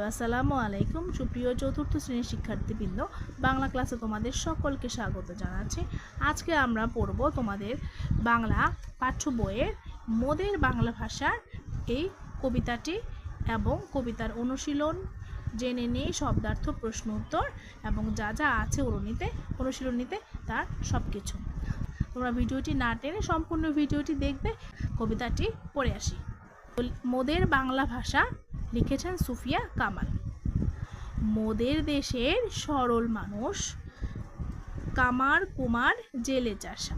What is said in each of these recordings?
Hello, আসসালামু আলাইকুম। সুপ্রিয় চতুর্থ শ্রেণির শিক্ষার্থীবৃন্দ, বাংলা ক্লাসে তোমাদের সকলকে স্বাগত জানাচ্ছি। আজকে আমরা পড়ব তোমাদের বাংলা পাঠ্য বইয়ের মোদের বাংলা ভাষার এই কবিতাটি এবং কবিতার অনুশীলন। জেনে নিয়ে শব্দার্থ, প্রশ্ন উত্তর এবং যা যা আছে অনুনীতে অনুশীলনীতে, তার সব কিছু তোমরা ভিডিওটি না টেনে সম্পূর্ণ ভিডিওটি দেখবে। কবিতাটি পড়ে আসি। মোদের বাংলা ভাষা লিখেছেন সুফিয়া কামাল। মোদের দেশের সরল মানুষ কামার কুমার জেলে চাষা।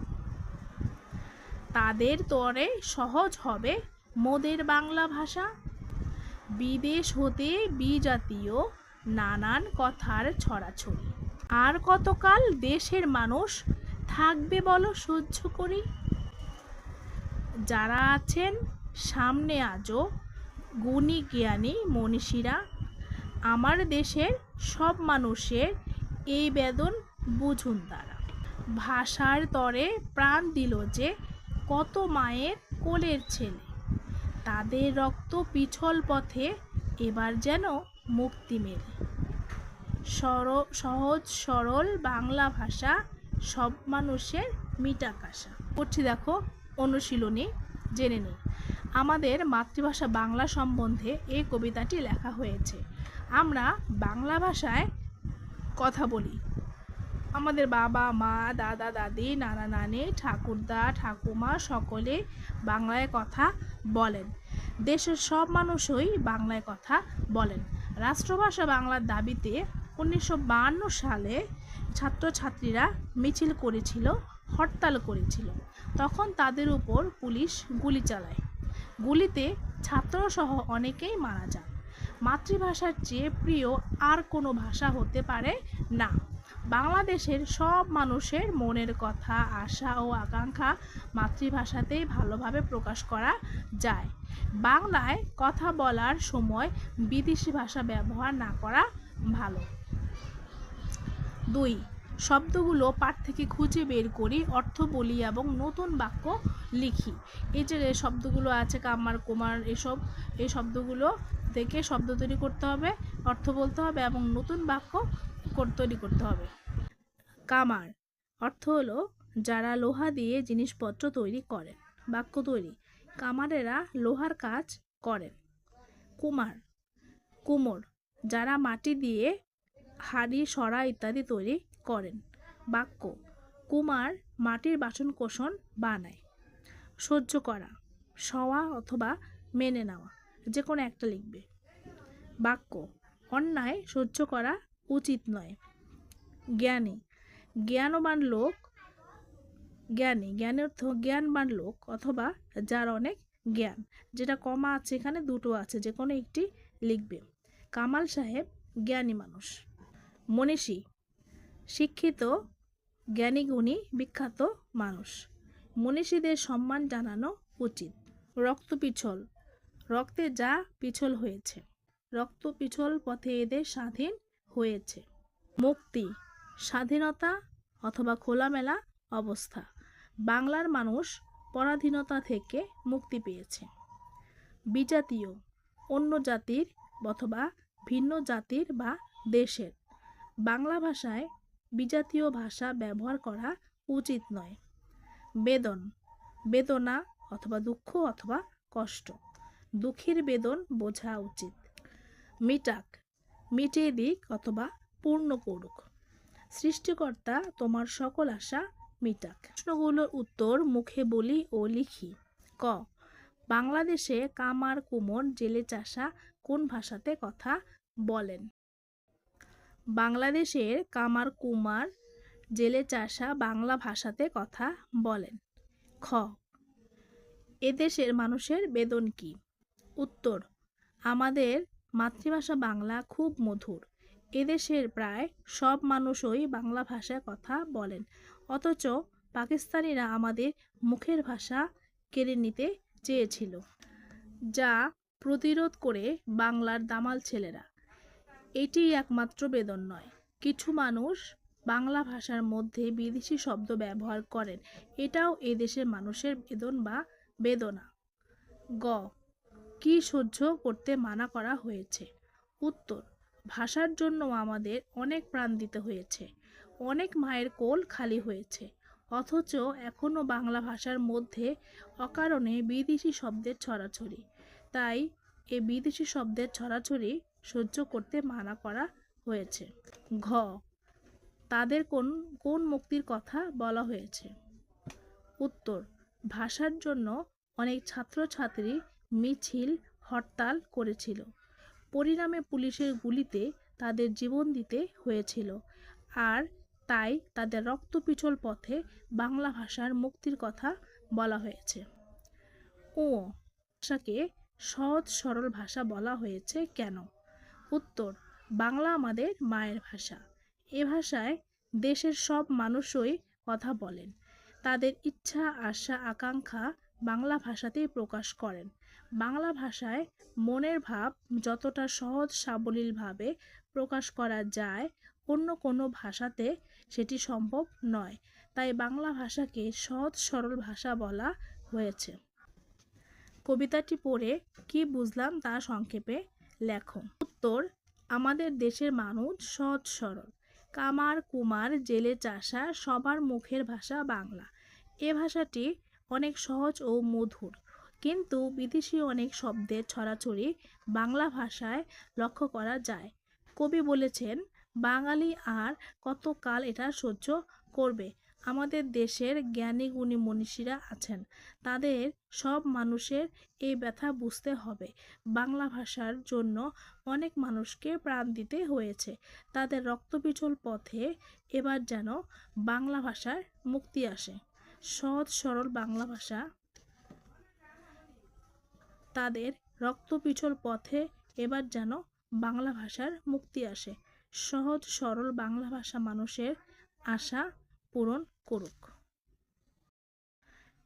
তাদের তরে সহজ হবে মোদের বাংলা ভাষা। বিদেশ হতে বিজাতীয় নানান কথার ছড়াছড়ি। আর কতকাল দেশের মানুষ থাকবে বলো সহ্য করি? যারা আছেন সামনে আজও গুণী জ্ঞানী মনীষীরা, আমার দেশের সব মানুষের এই বেদন বুঝুন তারা। ভাষার তরে প্রাণ দিল যে, কত মায়ের কোলের ছেলে। তাদের রক্ত পিছল পথে এবার যেন মুক্তি মেলে। সর, সহজ, সরল বাংলা ভাষা সব মানুষের মিটাকাশা। করছি দেখো অনুশীলনী, জেনে নিই। আমাদের মাতৃভাষা বাংলা সম্বন্ধে এই কবিতাটি লেখা হয়েছে। আমরা বাংলা ভাষায় কথা বলি। আমাদের বাবা, মা, দাদা, দাদি, নানা, নানি, ঠাকুরদা, ঠাকুমা সকলে বাংলায় কথা বলেন। দেশের সব মানুষই বাংলায় কথা বলেন। রাষ্ট্রভাষা বাংলার দাবিতে উনিশশো সালে ছাত্রছাত্রীরা মিছিল করেছিল, হরতাল করেছিল। তখন তাদের উপর পুলিশ গুলি চালায়। গুলিতে ছাত্রসহ অনেকেই মারা যান। মাতৃভাষার চেয়ে প্রিয় আর কোনো ভাষা হতে পারে না। বাংলাদেশের সব মানুষের মনের কথা, আশা ও আকাঙ্ক্ষা মাতৃভাষাতেই ভালোভাবে প্রকাশ করা যায়। বাংলায় কথা বলার সময় বিদেশি ভাষা ব্যবহার না করা ভালো। দুই শব্দগুলো পাঠ থেকে খুঁজে বের করি, অর্থ বলি এবং নতুন বাক্য লিখি। এই যে শব্দগুলো আছে, কামার, কুমার, এসব, এই শব্দগুলো থেকে শব্দ তৈরি করতে হবে, অর্থ বলতে হবে এবং নতুন বাক্য তৈরি করতে হবে। কামার, অর্থ হলো যারা লোহা দিয়ে জিনিসপত্র তৈরি করেন, বাক্য তৈরি। কামারেরা লোহার কাজ করেন। কুমার, কুমোর, যারা মাটি দিয়ে হাড়ি, সরা ইত্যাদি তৈরি করেন। বাক্য, কুমার মাটির বাসন কোষণ বানায়। সহ্য করা সওয়া অথবা মেনে নেওয়া যে কোনো একটা লিখবে। বাক্য, অন্যায় সহ্য করা উচিত নয়। জ্ঞানী, জ্ঞানবান লোক, জ্ঞানী জ্ঞানের অর্থ জ্ঞানবান লোক অথবা যার অনেক জ্ঞান, যেটা কমা আছে এখানে, দুটো আছে যে কোনো একটি লিখবে। কামাল সাহেব, জ্ঞানী মানুষ। মনীষী শিক্ষিত, জ্ঞানীগুণী, বিখ্যাত মানুষ। মনীষীদের সম্মান জানানো উচিত। রক্ত পিছল। রক্তে যা পিছল হয়েছে। রক্ত পিছল পথে এদের স্বাধীন হয়েছে। মুক্তি, স্বাধীনতা অথবা খোলামেলা অবস্থা। বাংলার মানুষ পরাধীনতা থেকে মুক্তি পেয়েছে। বিজাতীয়, অন্য জাতির অথবা ভিন্ন জাতির বা দেশের। বাংলা ভাষায় বিজাতীয় ভাষা ব্যবহার করা উচিত নয়। বেদন, বেদনা অথবা দুঃখ অথবা কষ্ট, দুঃখের বেদন বোঝা উচিত। মিটাক মিটিয়ে দিক অথবা পূর্ণ করুক। সৃষ্টিকর্তা তোমার সকল আশা মিটাক। প্রশ্নগুলোর উত্তর মুখে বলি ও লিখি। ক, বাংলাদেশে কামার কুমোর জেলে চাষা কোন ভাষাতে কথা বলেন? বাংলাদেশের কামার কুমার জেলে চাষা বাংলা ভাষাতে কথা বলেন। খ, এদেশের মানুষের বেদন কি? উত্তর, আমাদের মাতৃভাষা বাংলা খুব মধুর। এদেশের প্রায় সব মানুষই বাংলা ভাষায় কথা বলেন। অথচ পাকিস্তানিরা আমাদের মুখের ভাষা কেড়ে নিতে চেয়েছিল, যা প্রতিরোধ করে বাংলার দামাল ছেলেরা। এটি একমাত্র বেদন নয়। কিছু মানুষ বাংলা ভাষার মধ্যে বিদেশি শব্দ ব্যবহার করেন। এটাও এদেশের মানুষের বেদন বা বেদনা। গ। কি সহ্য করতে মানা করা হয়েছে? উত্তর। ভাষার জন্য আমাদের অনেক প্রাণ দিতে হয়েছে। অনেক মায়ের কোল খালি হয়েছে। অথচ এখনও বাংলা ভাষার মধ্যে অকারণে বিদেশি শব্দের ছড়াছড়ি। তাই এ বিদেশি শব্দের ছড়াছড়ি সহ্য করতে মানা করা হয়েছে। ঘ, তাদের কোন কোন মুক্তির কথা বলা হয়েছে? উত্তর, ভাষার জন্য অনেক ছাত্রছাত্রী মিছিল, হরতাল করেছিল। পরিণামে পুলিশের গুলিতে তাদের জীবন দিতে হয়েছিল আর তাই তাদের রক্তপিছল পথে বাংলা ভাষার মুক্তির কথা বলা হয়েছে। ও, ভাষাকে সহজ সরল ভাষা বলা হয়েছে কেন? উত্তর, বাংলা আমাদের মায়ের ভাষা। এ ভাষায় দেশের সব মানুষই কথা বলেন। তাদের ইচ্ছা, আশা, আকাঙ্ক্ষা বাংলা ভাষাতেই প্রকাশ করেন। বাংলা ভাষায় মনের ভাব যতটা সহজ সাবলীলভাবে প্রকাশ করা যায় অন্য কোনো ভাষাতে সেটি সম্ভব নয়। তাই বাংলা ভাষাকে সহজ সরল ভাষা বলা হয়েছে। কবিতাটি পড়ে কি বুঝলাম তা সংক্ষেপে লেখো। উত্তর, আমাদের দেশের মানুষ সহজ সরল। কামার, কুমার, জেলে চাষা, সবার মুখের ভাষা বাংলা। এ ভাষাটি অনেক সহজ ও মধুর, কিন্তু বিদেশি অনেক শব্দের ছড়াছড়ি বাংলা ভাষায় লক্ষ্য করা যায়। কবি বলেছেন, বাঙালি আর কতকাল এটা সহ্য করবে? আমাদের দেশের জ্ঞানী গুণী মনীষীরা আছেন। তাদের সব মানুষের এই ব্যথা বুঝতে হবে। বাংলা ভাষার জন্য অনেক মানুষকে প্রাণ দিতে হয়েছে। তাদের রক্তপিছল পথে এবার যেন বাংলা ভাষার মুক্তি আসে। সহজ সরল বাংলা ভাষা তাদের রক্তপিছল পথে এবার যেন বাংলা ভাষার মুক্তি আসে। সহজ সরল বাংলা ভাষা মানুষের আশা পূরণ করুক।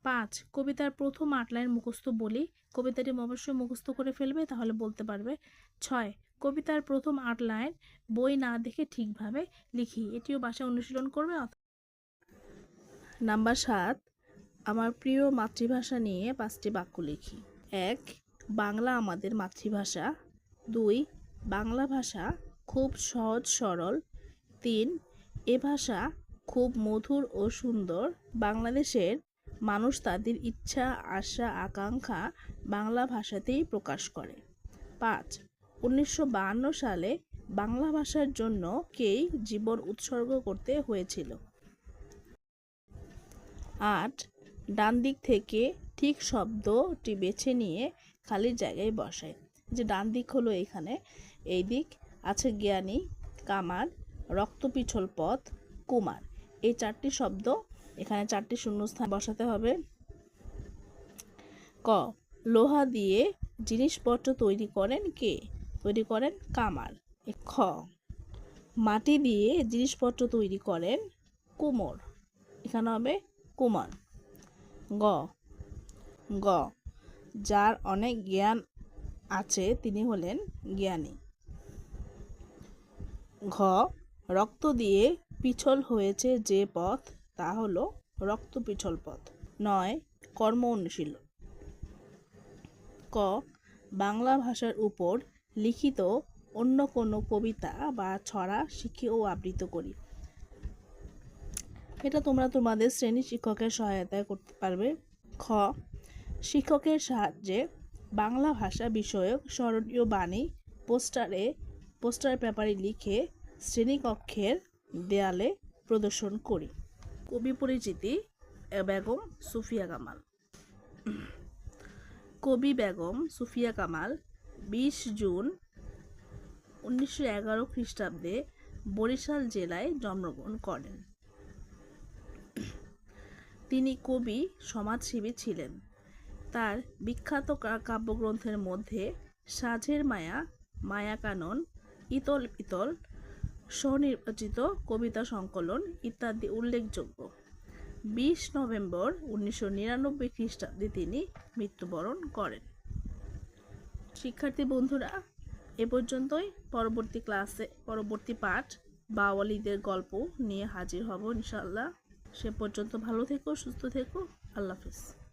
পাঁচ, কবিতার প্রথম আট লাইন মুখস্থ বলি। কবিতাটি অবশ্যই মুখস্থ করে ফেলবে, তাহলে বলতে পারবে। ছয়, কবিতার প্রথম আট লাইন বই না দেখে ঠিকভাবে লিখি। এটিও বাসায় অনুশীলন করবে নাম্বার সাত, আমার প্রিয় মাতৃভাষা নিয়ে পাঁচটি বাক্য লিখি। এক, বাংলা আমাদের মাতৃভাষা। দুই, বাংলা ভাষা খুব সহজ, সরল। তিন, এ ভাষা খুব মধুর ও সুন্দর। বাংলাদেশের মানুষ তাদের ইচ্ছা, আশা, আকাঙ্ক্ষা বাংলা ভাষাতেই প্রকাশ করে। পাঁচ, উনিশশো সালে বাংলা ভাষার জন্য কেই জীবন উৎসর্গ করতে হয়েছিল? আট ডান দিক থেকে ঠিক শব্দটি বেছে নিয়ে খালি জায়গায় বসায়। যে ডান দিক হলো এখানে এই দিক আছে জ্ঞানী, কামার, রক্তপিছল পথ, কুমার। এই চারটি শব্দ এখানে চারটি শূন্যস্থান বসাতে হবে। ক, লোহা দিয়ে জিনিসপত্র তৈরি করেন কে? তৈরি করেন কামার। খ, মাটি দিয়ে জিনিসপত্র তৈরি করেন কুমোর। এখানে হবে কুমার। গ গ, যার অনেক জ্ঞান আছে তিনি হলেন জ্ঞানী। ঘ, রক্ত দিয়ে পিছল হয়েছে যে পথ, তা হলো রক্ত পিছল পথ। নয়, কর্ম অনুশীলন ক, বাংলা ভাষার উপর লিখিত অন্য কোনো কবিতা বা ছড়া শিখি ও আবৃত করি। এটা তোমরা তোমাদের শ্রেণি শিক্ষকের সহায়তায় করতে পারবে। খ, শিক্ষকের সাহায্যে বাংলা ভাষা বিষয়ক স্মরণীয় বাণী পোস্টারে, পোস্টার পেপারে লিখে শ্রেণীকক্ষের দেয়ালে প্রদর্শন করি। কবি পরিচিতি বেগম সুফিয়া কামাল। কবি বেগম সুফিয়া কামাল, বিশ জুন উনিশশো এগারো খ্রিস্টাব্দে বরিশাল জেলায় জন্মগ্রহণ করেন। তিনি কবি, সমাজসেবী ছিলেন। তার বিখ্যাত কাব্যগ্রন্থের মধ্যে সাঝের মায়া, মায়াকানন, ইতল পিতল স্বনির্বাচিত কবিতা সংকলন ইত্যাদি উল্লেখযোগ্য। বিশ নভেম্বর উনিশশো নিরানব্বই খ্রিস্টাব্দে তিনি মৃত্যুবরণ করেন। শিক্ষার্থী বন্ধুরা, এ পর্যন্তই। পরবর্তী ক্লাসে, পরবর্তী পাঠ বাওয়ালিদের গল্প নিয়ে হাজির হব ইনশাল্লাহ সে পর্যন্ত ভালো থেকো, সুস্থ থেকো। আল্লাহ হাফিজ।